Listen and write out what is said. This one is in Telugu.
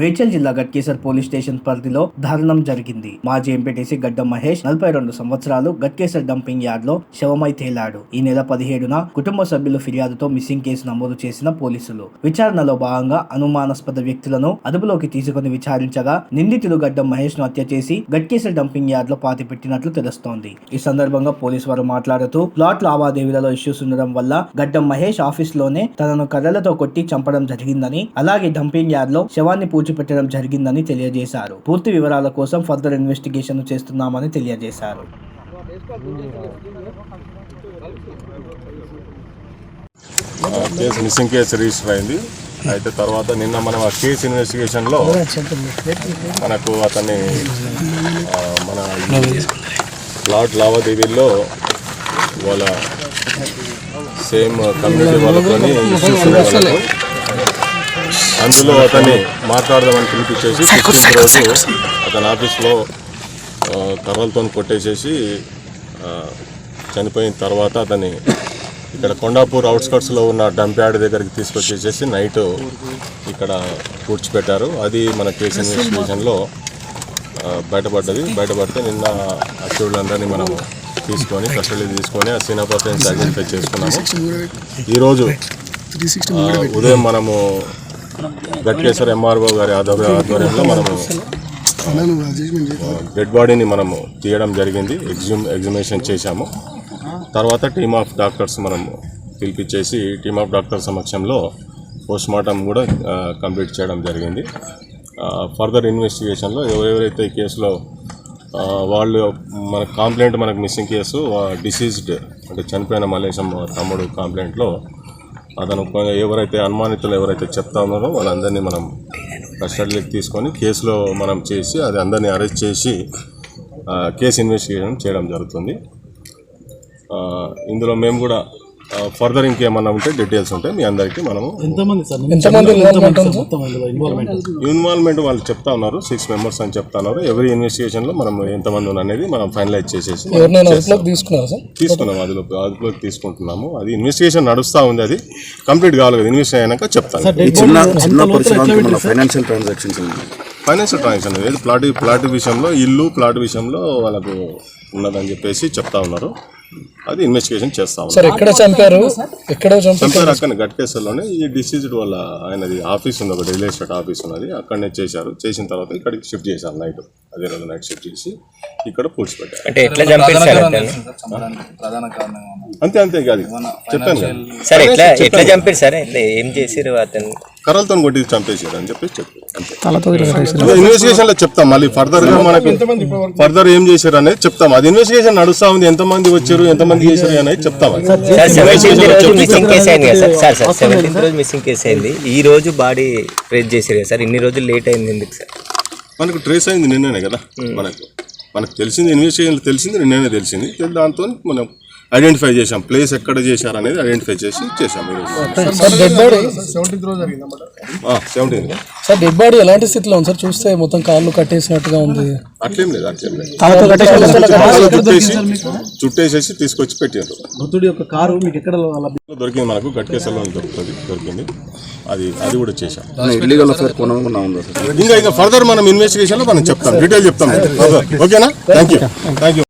మేడ్చల్ జిల్లా గట్కేసర్ పోలీస్ స్టేషన్ పరిధిలో దారుణం జరిగింది. మాజీ ఎంపీటీసీ గడ్డం మహేష్ నలభై రెండు సంవత్సరాలు గట్కేసర్ డంపింగ్ యార్డ్లో శవమై తేలాడు. ఈ నెల పదిహేడున కుటుంబ సభ్యుల ఫిర్యాదుతో మిస్సింగ్ కేసు నమోదు చేసిన పోలీసులు. విచారణలో భాగంగా అనుమానాస్పద వ్యక్తులను అదుపులోకి తీసుకుని విచారించగా నిందితులు గడ్డం మహేష్ను హత్య చేసి గట్కేసర్ డంపింగ్ యార్డ్లో పాతి పెట్టినట్లు తెలుస్తోంది. ఈ సందర్భంగా పోలీసు వారు మాట్లాడుతూ ప్లాట్ లావాదేవీలలో ఇష్యూస్ ఉండడం వల్ల గడ్డం మహేష్ ఆఫీస్లోనే తనను కర్రలతో కొట్టి చంపడం జరిగిందని అలాగే డంపింగ్ యార్డ్లో శవాన్ని పూడ్చిపెట్టడం జరిగిందని తెలియజేశారు. పూర్తి వివరాల కోసం ఫర్దర్ ఇన్వెస్టిగేషన్ చేస్తున్నామని తెలియజేశారు. కేసు మిస్సింగ్ కేసు రిజిస్టర్ అయింది. అయితే తర్వాత నిన్న మనం ఆ కేసు ఇన్వెస్టిగేషన్లో మనకు అతన్ని మన ఈ లావాదేవీల్లో వాళ్ళ సేమ్ కమ్యూనిటీ వాళ్ళతో ఇష్యూస్ వాళ్ళకు. అందులో అతన్ని మాట్లాడదామని పిలిపించేసి ఫిఫ్టీన్త్ రోజు అతని ఆఫీస్లో కర్రలతో కొట్టేసేసి చనిపోయిన తర్వాత అతన్ని ఇక్కడ కొండాపూర్ అవుట్స్కట్స్లో ఉన్న డంప్ యార్డ్ దగ్గరికి తీసుకొచ్చేసేసి నైట్ ఇక్కడ పూడ్చిపెట్టారు అది మన కేసు ఇన్వెస్టిగేషన్లో బయటపడ్డది. బయటపడితే నిన్న అక్యూర్లందరినీ మనం తీసుకొని కస్టడీ తీసుకొని ఆ సీనా పర్సన్స్ ఐడెంటిఫై చేసుకున్నాము. ఈరోజు ఉదయం మనము గట్కేశ్వర ఎంఆర్ఓ గారి ఆధ్వర్యంలో మనము డెడ్ బాడీని మనము తీయడం జరిగింది. ఎగ్జిమ్ ఎగ్జిమేషన్ చేశాము. తర్వాత టీమ్ ఆఫ్ డాక్టర్స్ మనము పిలిపించేసి టీమ్ ఆఫ్ డాక్టర్ సమక్షంలో పోస్ట్ మార్టం కూడా కంప్లీట్ చేయడం జరిగింది. ఫర్దర్ ఇన్వెస్టిగేషన్లో ఎవరెవరైతే ఈ కేసులో వాళ్ళు మన కంప్లైంట్ మనకు మిస్సింగ్ కేసు డిసీజ్డ్ అంటే చనిపోయిన మలేశం తమ్ముడు కంప్లైంట్లో అతను ఎవరైతే అనుమానితులు ఎవరైతే చెప్తా ఉన్నారో వాళ్ళందరినీ మనం కస్టడీలోకి తీసుకొని కేసులో మనం చేసి అది అందరినీ అరెస్ట్ చేసి కేసు ఇన్వెస్టిగేషన్ చేయడం జరుగుతుంది. ఇందులో మేము కూడా ఫర్దర్ ఇంకేమన్నా ఉంటే డీటెయిల్స్ ఉంటాయి మీ అందరికీ మనము అందులో ఇన్వాల్వ్మెంట్ ఇన్వాల్వ్మెంట్ వాళ్ళు చెప్తా ఉన్నారు సిక్స్ మెంబర్స్ అని చెప్తా ఉన్నారు. ఎవరి ఇన్వెస్టిగేషన్లో మనం ఎంతమంది ఉన్నారు అనేది మనం ఫైనలైజ్ చేసేసి తీసుకున్నాం అదిలో అదుపులోకి తీసుకుంటున్నాము. అది ఇన్వెస్టిగేషన్ నడుస్తూ ఉంది అది కంప్లీట్ కావాలి కదా ఇన్వెస్టిగేషన్ అయినాక చెప్తాను. ఈ చిన్న చిన్న పరిశ్రమ మన ఫైనాన్షియల్ ట్రాన్సాక్షన్స్ ఫైనాన్షియల్ ట్రాన్సాక్షన్ అనేది ప్లాట్ ప్లాట్ విషయంలో ఇల్లు ప్లాట్ విషయంలో వాళ్ళకు ఉన్నదని చెప్పేసి చెప్తా ఉన్నారు. అది ఇన్వెస్టిగేషన్ చేస్తా సార్ ఎక్కడ చంపారు? ఎక్కడ చంపారు? అక్కడ గట్కేశ్వర్లోనే. ఈ డిసీజ్డ్ వాళ్ళ ఆయనది ఆఫీస్ ఉంది ఒకటి రియల్ ఎస్టేట్ ఆఫీస్ ఉన్నది. అక్కడనే చేశారు. చేసిన తర్వాత ఇక్కడికి షిఫ్ట్ చేశారు నైట్ అదే రోజు నైట్ షిఫ్ట్ చేసి ఇక్కడ పూడ్చిపెట్టారు అంటే ఎట్లా? అంతే అంతే కాదు చెప్పాను కదా. సార్ ఎట్లా ఎట్లా చంపారు సార్? ఏం చేసారు అతను? కర్రలతో కొట్టి చంపేసారు అని చెప్పేసి చెప్పారు. ఇన్వెస్టిగేషన్లో చెప్తాం మళ్ళీ ఫర్దర్గా మనకు ఫర్దర్ ఏం చేశారు అనేది చెప్తాం. అది ఇన్వెస్టిగేషన్ నడుస్తా ఉంది. ఎంత మంది వచ్చారు ఎంత మంది చేశారు అనేది చెప్తాం అది. సార్ సెవెంటీన్త్ రోజు మిస్సింగ్ కేసు అయింది కదా సార్. సార్ సార్ సెవెంటీన్త్ రోజు మిస్సింగ్ కేసు అయింది. ఈ రోజు బాడీ ట్రేస్ చేశారు కదా సార్. ఇన్ని రోజులు లేట్ అయింది ఎందుకు సార్? మనకు ట్రేస్ అయింది నిన్ననే కదా. మనకు మనకు తెలిసింది ఇన్వెస్టిగేషన్ తెలిసింది నిన్ననే తెలిసింది. దాంతో మనం ఐడెంటిఫై చేశాం. ప్లేస్ ఎక్కడ చేశారు అనేది ఐడెంటిఫై చేసి చేశాం sir dead body seventeen sir dead body ఎలాంటి స్థితిలో ఉంది సార్? చూస్తే మొత్తం కాళ్ళు కట్టేసినట్టుగా ఉంది. అట్లేం లేదు అట్లేం లేదు. చుట్టేసి చుట్టేసేసి తీసుకొచ్చి పెట్టారు మృతుడి యొక్క కారు మీకు ఎక్కడ దొరికింది? మనకు గట్కేసల్లో దొరుకుతుంది దొరికింది. అది అది కూడా చేశాం. ఇల్లీగల్ అఫేర్ కొనకుండా ఉందా సార్? ఇంకా ఇంకా ఫర్దర్ మనం ఇన్వెస్టిగేషన్లో మనం చెప్తాం డీటెయిల్ చెప్తాం. ఫర్దర్ ఓకేనా? Thank you thank you